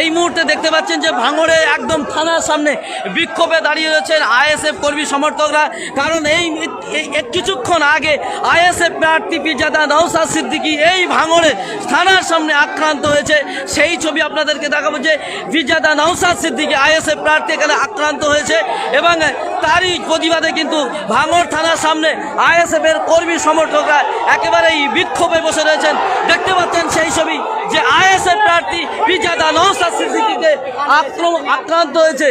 এই মুহূর্তে দেখতে পাচ্ছেন যে ভাঙড়ে একদম থানার সামনে বিক্ষোভে দাঁড়িয়ে রয়েছেন আইএসএফ কর্মী সমর্থকরা। কারণ এই কিছুক্ষণ আগে আইএসএফ প্রার্থী পিজাদা নৌসাদ সিদ্দিকি এই ভাঙড়ে থানার সামনে আক্রান্ত হয়েছে। সেই ছবি আপনাদেরকে দেখাবো যে পিজাদা নৌসাদ সিদ্দিকি আইএসএফ প্রার্থী এখানে আক্রান্ত হয়েছে এবং তারই প্রতিবাদে কিন্তু ভাঙড় থানার সামনে আইএসএফ এর কর্মী সমর্থকরা একেবারেই বিক্ষোভে বসে রয়েছেন। দেখতে পাচ্ছেন সেই ছবি যে আইএসএফ প্রার্থী পিজাদা নৌসাদ সিদ্দিকিকে আক্রমণ আক্রান্ত হয়েছে।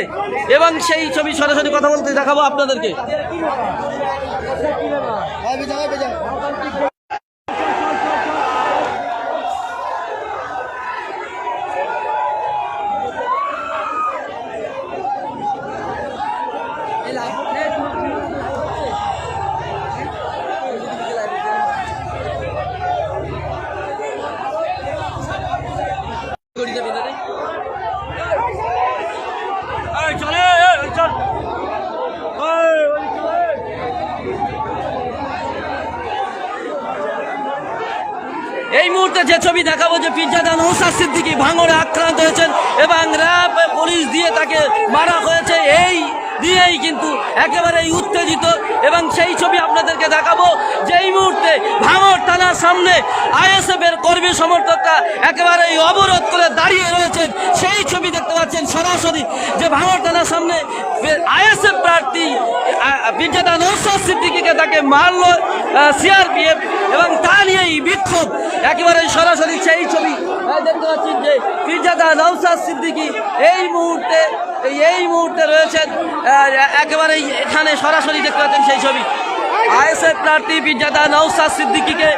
এবং সেই ছবি সরাসরি কথা বলতে দেখাবো আপনাদেরকে এই মুহূর্তে যে ছবি দেখাবো যে পিজ্জাদা নৌসাদ সিদ্দিকি ভাঙরে আক্রান্ত হয়েছেন এবং র্যাব পুলিশ দিয়ে তাকে মারা হয়েছে। এই দিয়েই কিন্তু একেবারেই উত্তেজিত। এবং সেই ছবি আপনাদেরকে দেখাবো, যেই মুহূর্তে ভাঙড় থানার সামনে আইএসএফ এর কর্মী সমর্থকরা একেবারেই অবরোধ করে দাঁড়িয়ে রয়েছেন, সেই ছবি দেখতে পাচ্ছেন সরাসরি যে ভাঙড় থানার সামনে আইএসএফ প্রার্থী পিজ্জাদা নৌসাদ সিদ্দিকিকে তাকে মারলো সিআরপিএফ, এবং তা নিয়েই বিক্ষোভ। একেবারে সরাসরি সেই ছবি দেখতে পাচ্ছেন যে পিজাদা নৌসাদ সিদ্দিকি এই মুহূর্তে এই- মুহূর্তে রয়েছেন একেবারেই এখানে সরাসরি দেখতে পাচ্ছেন সেই ছবি। আইএসএফ প্রার্থী পিজাদা নৌসাদ সিদ্দিকিকে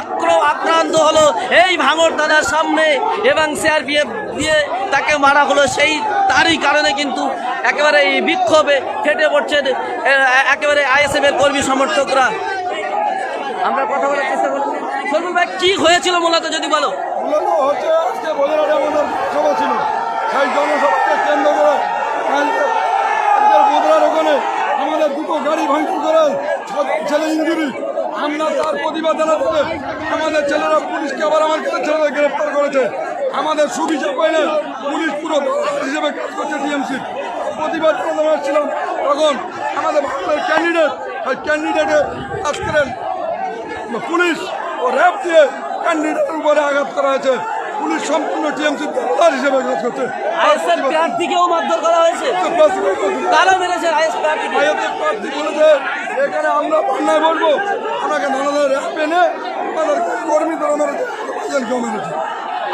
আক্র, আক্রান্ত হলো এই ভাঙড় থানার সামনে এবং সিআরপিএফ দিয়ে তাকে মারা হলো সেই তারই কারণে কিন্তু একেবারে এই বিক্ষোভে ফেটে পড়ছে একেবারে আইএসএফ এর কর্মী সমর্থকরা। আমরা কথা বলার চেষ্টা করছি। সলমন ভাই কি হয়েছিল মূলত যদি বলো? মূলত হচ্ছে আজকে ছিল। সেই জনসভাকে কেন্দ্র করে? বদলার ওখানে আমাদের দুটো গাড়ি ভাঙচুর করে ছ- ছেলে ইঞ্জুরি। আমরা তার প্রতিবাদ জানাতে আমাদের ছেলেরা পুলিশকে আবার আমার কাছে ছেলেরা গ্রেপ্তার করেছে। আমাদের সুবিচার পাইলে পুলিশ পুরো হিসেবে কাজ করছে টিএমসি। প্রতিবাদ করতে পারছিলাম তখন আমাদের ভারতের ক্যান্ডিডেট সেই ক্যান্ডিডেটে আজকের পুলিশ ও র্যাব দিয়ে ক্যান্ডিডেটের উপরে আঘাত করা হয়েছে। পুলিশ সম্পূর্ণ টিএমসি দল হিসেবে কাজ করছে। আইএসএফ প্রার্থীকেও মারধর করা হয়েছে। তারা মেরেছে আইএস প্রার্থীকে। আয়োধ্যা প্রার্থী বলেছে এখানে আমরা পান্নায় বলব আমাকে নানা র্যাব এনে আমাদের কর্মীদের কেউ মেরেছে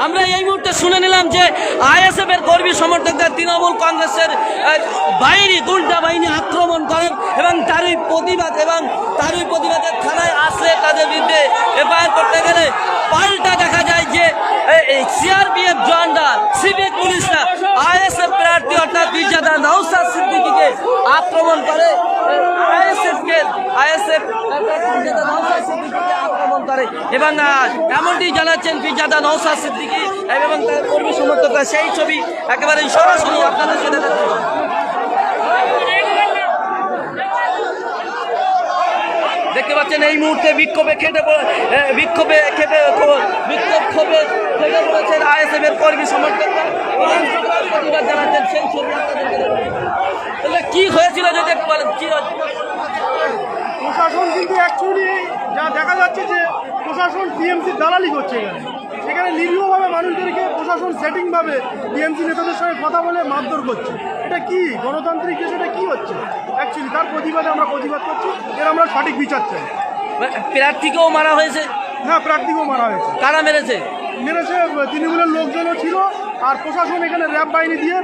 আমরা এই মুহূর্তে শুনে নিলাম যে আইএসএফ এর কর্মী সমর্থকদের তৃণমূল কংগ্রেসের বাহিনী, গুন্ডা বাহিনী আক্রমণ করেন এবং তারই প্রতিবাদ এবং তারই প্রতিবাদে থানায় আসলে তাদের বিরুদ্ধে এফআইআর করতে গেলে পাল্টা দেখা যায় যে সিআরপিএফ জওয়ানরা, সিভিক পুলিশরা আইএসএফ প্রার্থী অর্থাৎ বিজাদা নৌসাদ সিদ্দিকিকে আক্রমণ করে। আইএসএফ কে, আইএসএফ করে এবং এমনটি জানাচ্ছেন বিজাদা নৌসাদ সিদ্দিকি এবং তার কর্মী সমর্থকরা। সেই ছবি একেবারে সরাসরি আপনাদেরকে দেখাচ্ছি দেখতে পাচ্ছেন, এই মুহূর্তে বিক্ষোভে খেটে বিক্ষোভে খেটে বিক্ষোভ ক্ষোভে খেটে পড়েছেন আইএসএফ এর কর্মী সমর্থকরা। কি হয়েছিল যদি একটু বলেন কি? প্রশাসন কিন্তু যা দেখা যাচ্ছে যে প্রশাসন টিএমসি দালালি করছে এখানে। সেখানে নিরীহভাবে মানুষদেরকে প্রশাসন সেটিংভাবে টিএমসি নেতাদের সঙ্গে কথা বলে মারধর করছে। এটা কি? গণতান্ত্রিক দেশে এটা কী হচ্ছে? অ্যাকচুয়ালি তার প্রতিবাদে আমরা প্রতিবাদ করছি এর আমরা সঠিক বিচার চাই। প্রার্থীকেও মারা হয়েছে? হ্যাঁ প্রার্থীকেও মারা হয়েছে। কারা মেরেছে? মেরেছে তৃণমূলের লোকজনও ছিল আর প্রশাসন এখানে র্যাব বাহিনী দিয়ে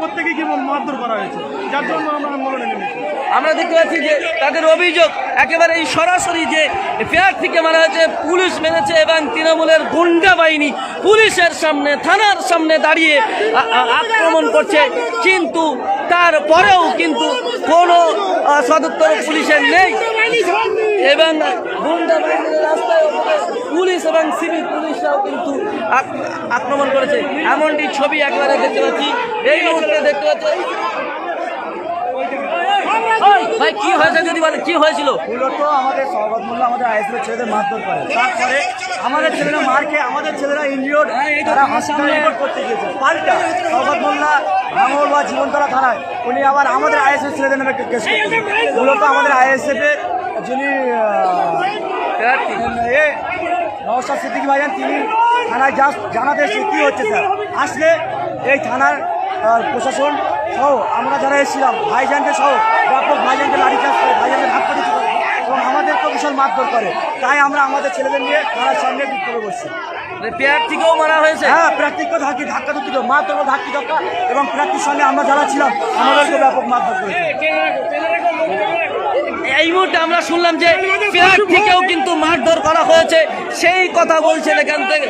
প্রত্যেকে কি মারধর করা হয়েছে যার জন্য আমরা আন্দোলনে নেমেছি। আমরা দেখতে পাচ্ছি যে তাদের অভিযোগ একেবারে এই সরাসরি যে ফেয়ার থেকে মারা হয়েছে পুলিশ মেরেছে এবং তৃণমূলের গুন্ডা বাহিনী পুলিশের সামনে থানার সামনে দাঁড়িয়ে আক্রমণ করছে। কিন্তু তারপরেও কিন্তু কোনো সদুত্তর পুলিশের নেই। এবং গুন্ডা বাহিনীর রাস্তায় ওপরে পুলিশ এবং সিভিল পুলিশরাও কিন্তু আক্রমণ করেছে। এমনটি ছবি একবারে দেখতে পাচ্ছি। এই মুহূর্তে দেখতে পাচ্ছি। ভাই কি হয়েছে যদি বলে কি হয়েছিল? মূলত আমাদের সৌগত মোল্লা আমাদের আইএসএফের ছেলেদের মারধর করে। তারপরে আমাদের ছেলেরা মার খেয়ে আমাদের ছেলেরা ইনজিওর্ড তারা হসপিটালে রিপোর্ট করতে গিয়েছে। পাল্টা সৌগত মোল্লা ভাঙর বা জীবনতলা থানায় উনি আবার আমাদের আইএসএফ ছেলেদের নামে কেস মূলত আমাদের আইএসএফ এর যিনি এ নওশাদ সিদ্দিকি ভাইজান তিনি থানায় যা জানাতে এসেছে কী হচ্ছে স্যার। আসলে এই থানার প্রশাসন সহ আমরা যারা এসেছিলাম ভাইজানকে সহ ব্যাপক ভাইজানকে লাঠিচার্জ করে ভাইজানকে ভাগ করে দিতে এবং আমাদেরকে বিশাল মারধর করে তাই আমরা আমাদের ছেলেদের নিয়ে থানার সামনে বিক্ষোভে বসছি প্রার্থীকেও মারা হয়েছে? হ্যাঁ প্রাকৃতিক ধাক্কি ধাক্কা ধুক্কি মারধর ধাক্কি ধাক্কা এবং প্রার্থীর সঙ্গে আমরা যারা ছিলাম আমাদেরকে ব্যাপক মারধর করেছে। এই মুহূর্তে আমরা শুনলাম যে প্রার্থীকেও কিন্তু মারধর করা হয়েছে সেই কথা বলছেন এখান থেকে।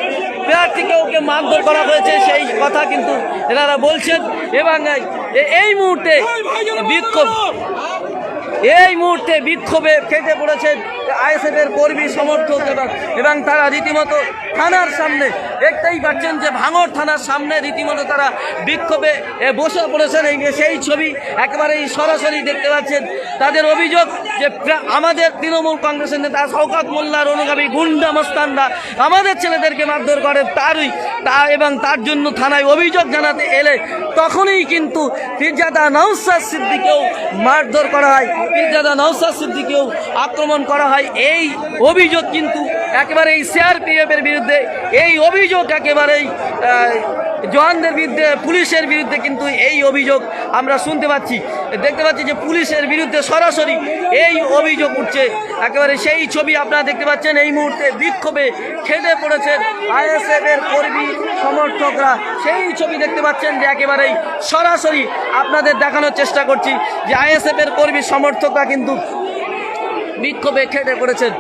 প্রার্থীকেও কে মারধর করা হয়েছে সেই কথা কিন্তু এনারা বলছেন। এবং এই মুহূর্তে বিক্ষোভ এই মুহূর্তে বিক্ষোভে খেতে পড়েছেন আইএসএফ এর কর্মী সমর্থক এবং এবং তারা রীতিমতো থানার সামনে দেখতেই পাচ্ছেন যে ভাঙড় থানার সামনে রীতিমতো তারা বিক্ষোভে বসে পড়েছেন। সেই ছবি একেবারেই সরাসরি দেখতে পাচ্ছেন। তাদের অভিযোগ যে আমাদের তৃণমূল কংগ্রেসের নেতা শওকাত মোল্লার অনুগামী গুন্ডা মস্তানরা আমাদের ছেলেদেরকে মারধর করে, তারই তা এবং তার জন্য থানায় অভিযোগ জানাতে এলে তখনই কিন্তু ফিরজাদা নৌসাদ সিদ্দিকেও মারধর করা হয়। ফিরজাদা নৌসাদ সিদ্দিকেও আক্রমণ করা হয়। এই অভিযোগ কিন্তু একেবারে এই সিআরপিএফ এর বিরুদ্ধে, এই অভিযোগ একেবারেই জওয়ানদের বিরুদ্ধে, পুলিশের বিরুদ্ধে কিন্তু এই অভিযোগ আমরা শুনতে পাচ্ছি। দেখতে পাচ্ছি যে পুলিশের বিরুদ্ধে সরাসরি এই অভিযোগ উঠছে। একেবারে সেই ছবি আপনারা দেখতে পাচ্ছেন, এই মুহূর্তে বিক্ষোভে খেতে পড়েছেন আইএসএফ এর কর্মী সমর্থকরা। সেই ছবি দেখতে পাচ্ছেন যে একেবারেই সরাসরি আপনাদের দেখানোর চেষ্টা করছি যে আইএসএফ এর কর্মী সমর্থকরা কিন্তু বিক্ষোভে খেটে পড়েছেন।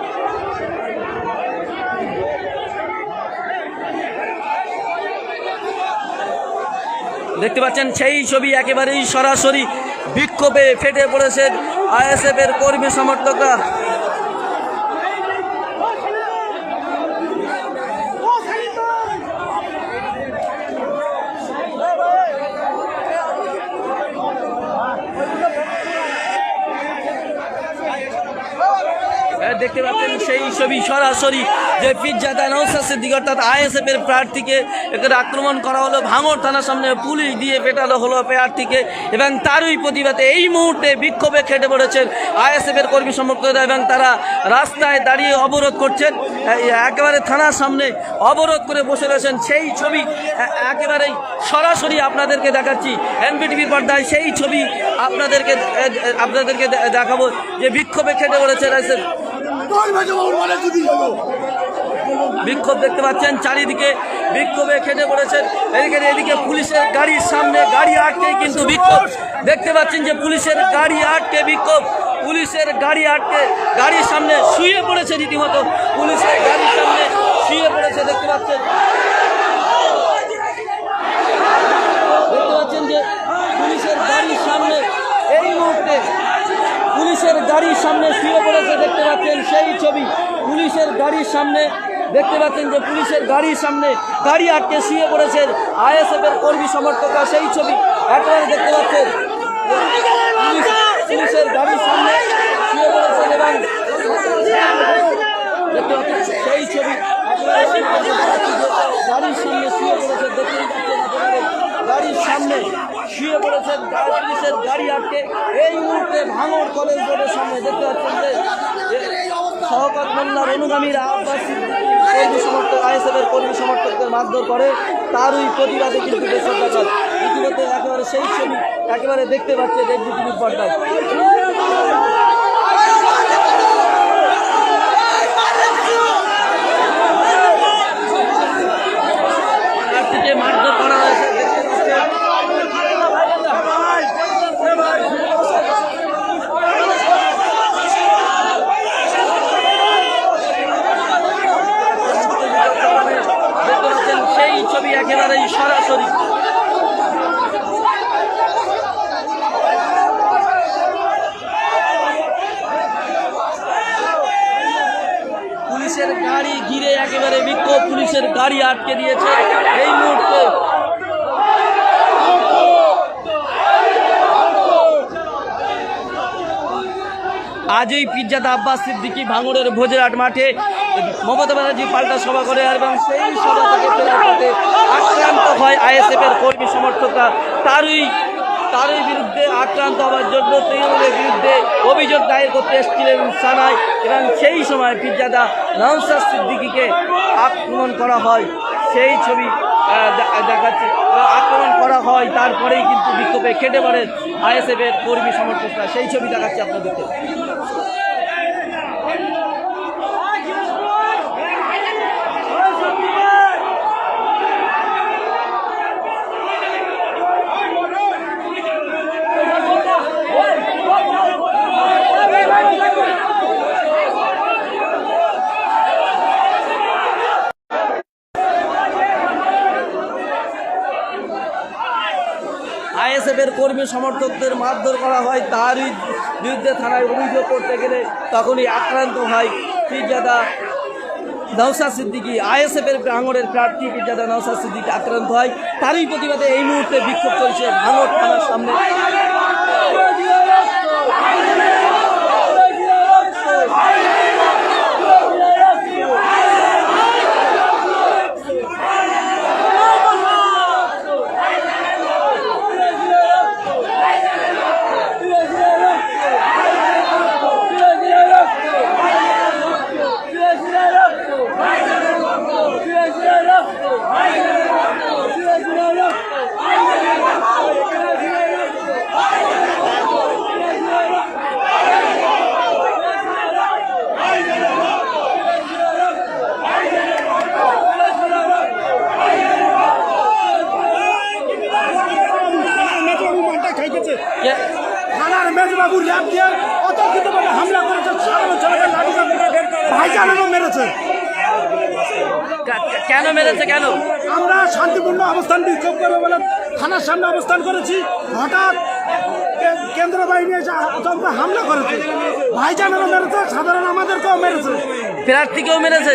দেখতে পাচ্ছেন, সেই ছবি একেবারেই সরাসরি বিক্ষোভে ফেটে পড়েছেন আইএসএফ এর কর্মী সমর্থকরা এ, দেখতে পাচ্ছেন সেই ছবি সরাসরি যে পিজ্জাদা নৌসাসের দিকে অর্থাৎ আইএসএফ এর প্রার্থীকে এখানে আক্রমণ করা হলো ভাঙড় থানার সামনে পুলিশ দিয়ে পেটানো হলো প্রার্থীকে এবং তারই প্রতিবাদে এই মুহূর্তে বিক্ষোভে খেটে পড়েছেন আইএসএফ এর কর্মী সমর্থকরা এবং তারা রাস্তায় দাঁড়িয়ে অবরোধ করছেন। একেবারে থানার সামনে অবরোধ করে বসে রয়েছেন সেই ছবি। একেবারেই সরাসরি আপনাদেরকে দেখাচ্ছি এনবিটিভির পর্দায় সেই ছবি আপনাদেরকে আপনাদেরকে দেখাবো যে বিক্ষোভে খেটে পড়েছেন বিক্ষোভ দেখতে পাচ্ছেন, চারিদিকে বিক্ষোভে খেটে পড়েছেন। এদিকে এদিকে পুলিশের গাড়ির সামনে গাড়ি আটকে কিন্তু বিক্ষোভ। দেখতে পাচ্ছেন যে পুলিশের গাড়ি আটকে বিক্ষোভ। পুলিশের গাড়ি আটকে, গাড়ির সামনে শুয়ে পড়েছে রীতিমতো। পুলিশের গাড়ির সামনে শুয়ে পড়েছে, দেখতে পাচ্ছেন দেখতে পাচ্ছেন যে পুলিশের গাড়ির সামনে এই মুহূর্তে পুলিশের গাড়ির সামনে শুয়ে পড়েছে, দেখতে পাচ্ছেন সেই ছবি। পুলিশের গাড়ির সামনে, দেখতে পাচ্ছেন যে পুলিশের গাড়ির সামনে গাড়ি আটকে শুয়ে পড়েছেন আইএসএফ এর কর্মী সমর্থকরা সেই ছবি। একেবারে দেখতে পাচ্ছেন পুলিশের গাড়ির সামনে শুয়ে পড়েছেন এবং দেখতে পাচ্ছেন সেই ছবি। গাড়ির সামনে শুয়ে পড়েছে দেখতেই পাচ্ছেন গাড়ির সামনে শুয়ে পড়েছেন পুলিশের গাড়ি আটকে এই মুহূর্তে ভাঙর কলেজ রোডের সামনে দেখতে পাচ্ছেন যে সহকার মোল্লার অনুগামীরা আব্বাস কর্মী সমর্থক, আইএসএফের কর্মী সমর্থকদের মারধর করে তারই প্রতিবাদে কিন্তু দেশের ইতিমধ্যে একেবারে সেই ছবি একেবারে দেখতে পাচ্ছে তিনি পর্দায় প্রার্থীকে মারধর করা হয়েছে দেখতে পাচ্ছেন। দেখতে পাচ্ছেন সেই ছবি একেবারেই সরাসরি পুলিশের গাড়ি ঘিরে একেবারে বিক্ষোভ পুলিশের গাড়ি আটকে দিয়েছে এই মুহূর্তে। আজ এই পিজ্জাদা আব্বাস সিদ্দিকি ভাঙড়ের ভোজরাট মাঠে মমতা ব্যানার্জি পাল্টা সভা করে এবং সেই সভা থেকে আক্রান্ত হয় আইএসএফ এর কর্মী সমর্থকরা। তারই তারই বিরুদ্ধে আক্রান্ত হওয়ার জন্য তৃণমূলের বিরুদ্ধে অভিযোগ দায়ের করতে এসেছিলেন সানায় এবং সেই সময় পিজ্জাদা নওসাদ সিদ্দিকিকে আক্রমণ করা হয়। সেই ছবি দেখাচ্ছে। আক্রমণ করা হয়, তারপরেই কিন্তু বিক্ষোভে কেটে পড়ে আইএসএফের কর্মী সমর্থকরা। সেই ছবি দেখাচ্ছে আপনাদেরকে। আইএসএফ কর্মী সমর্থকদের মারধর করা হয়, তারই বিরুদ্ধে থানায় অভিযোগ করতে গেলে তখনই আক্রান্ত হয় পিজাদা নওসাদ সিদ্দিকি। আইএসএফ এর ভাঙড়ের প্রার্থী পিজাদা নওসাদ সিদ্দিকি আক্রান্ত হয়। তারই প্রতিবাদে এই মুহূর্তে বিক্ষোভ চলছে ভাঙড় থানার সামনে মেজবাবু মানটা খাইতেছে কে- থানার মেজবাবু র্যাব দিয়ে অতর্কিতভাবে হামলা করেছে সাধারণ ছেলেকে লাঠি ভাইজানেরও মেরেছে কে- কেন মেরেছে কেন? আমরা শান্তিপূর্ণ অবস্থান বিক্ষোভ করব বলে থানার সামনে অবস্থান করেছি। হঠাৎ কেন্দ্র বাহিনী এসে আতঙ্ক হামলা করেছে। ভাইজানেরও মেরেছে সাধারণ আমাদেরকেও মেরেছে। প্রার্থীকেও মেরেছে?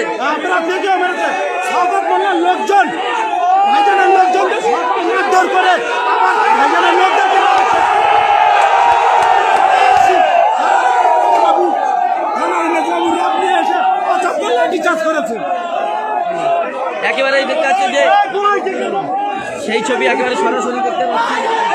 দেখেও মেরেছে। শওকত মোল্লার লোকজন ভাইজানের লোকজনকে মারধর করে আবার ভাইজানের লোকদেরকে বাবু থানার মেজবাবু র্যাব নিয়ে এসে অচক্ষ লাঠি চার্জ করেছে একেবারেই দেখতে পাচ্ছেন যে সেই ছবি একেবারে সরাসরি করতে পাচ্ছি